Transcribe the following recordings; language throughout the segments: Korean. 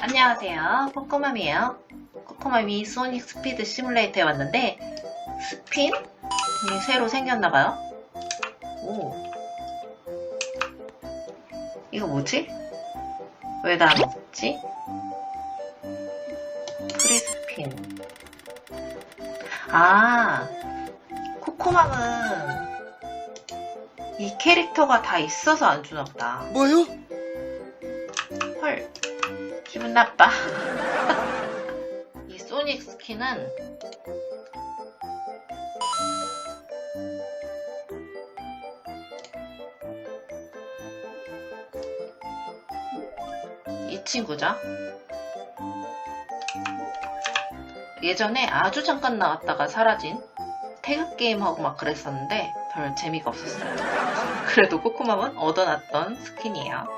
안녕하세요. 코코맘이에요. 코코맘이 소닉 스피드 시뮬레이터에 왔는데 스핀이 새로 생겼나봐요. 오. 이거 뭐지? 왜나안 없지? 프리스핀. 아, 코코맘은 이 캐릭터가 다 있어서 안 주나 보다. 뭐요? 헐, 기분 나빠. 이 소닉 스킨은 이 친구죠. 예전에 아주 잠깐 나왔다가 사라진 태그 게임하고 막 그랬었는데 별 재미가 없었어요. 그래도 코코맘은 얻어놨던 스킨이에요.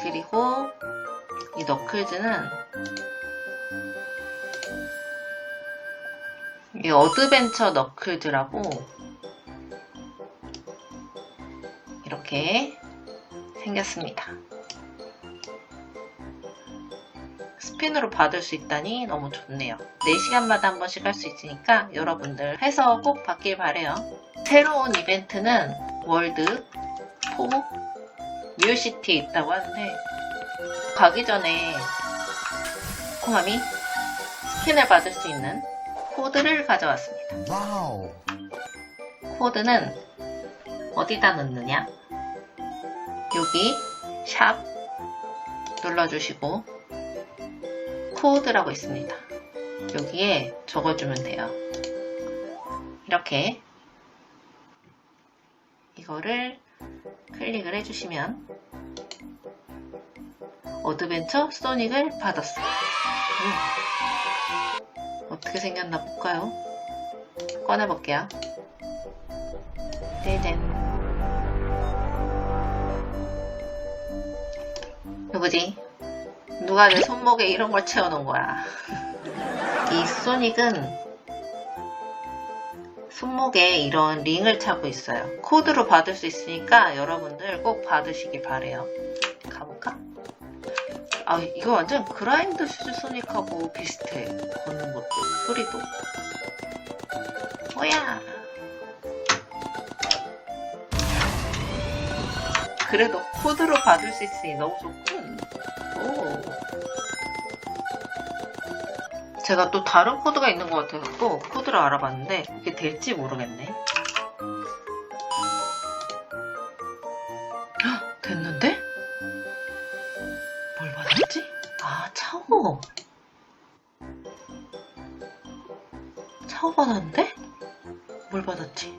그리고 이 너클즈는 이 어드벤처 너클즈라고 이렇게 생겼습니다. 스핀으로 받을 수 있다니 너무 좋네요. 4시간마다 한 번씩 할 수 있으니까 여러분들 해서 꼭 받길 바래요. 새로운 이벤트는 월드 포 뉴시티에 있다고 하는데 가기 전에 코맘이 스킨을 받을 수 있는 코드를 가져왔습니다. 와우. 코드는 어디다 넣느냐? 여기 샵 눌러주시고 코드라고 있습니다. 여기에 적어주면 돼요. 이렇게 이거를 클릭을 해주시면 어드벤처 소닉을 받았어요. 음. 어떻게 생겼나 볼까요? 꺼내볼게요. 짜잔. 누구지? 누가 내 손목에 이런 걸 채워놓은 거야. 이 소닉은 손목에 이런 링을 차고 있어요. 코드로 받을 수 있으니까 여러분들 꼭 받으시길 바래요. 가볼까? 아, 이거 완전 그라인드 슈즈 소닉하고 비슷해. 걷는 것도, 소리도. 뭐야? 그래도 코드로 받을 수 있으니 너무 좋군. 오. 제가 또 다른 코드가 있는 것 같아서 코드를 알아봤는데 이게 될지 모르겠네. 헉, 됐는데? 뭘 받았지? 아, 차오. 차오 받았는데? 뭘 받았지?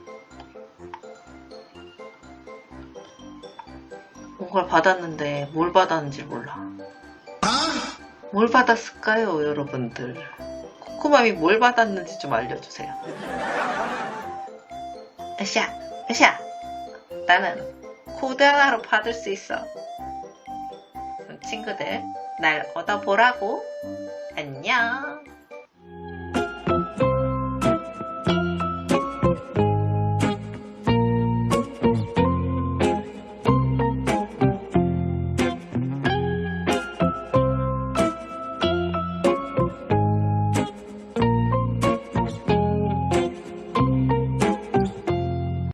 뭔가를 받았는데 뭘 받았는지 몰라. 뭘 받았을까요, 여러분들? 코코맘이 뭘 받았는지 좀 알려주세요. 으쌰, 으쌰. 나는 코드 하나로 받을 수 있어. 친구들, 날 얻어보라고. 안녕.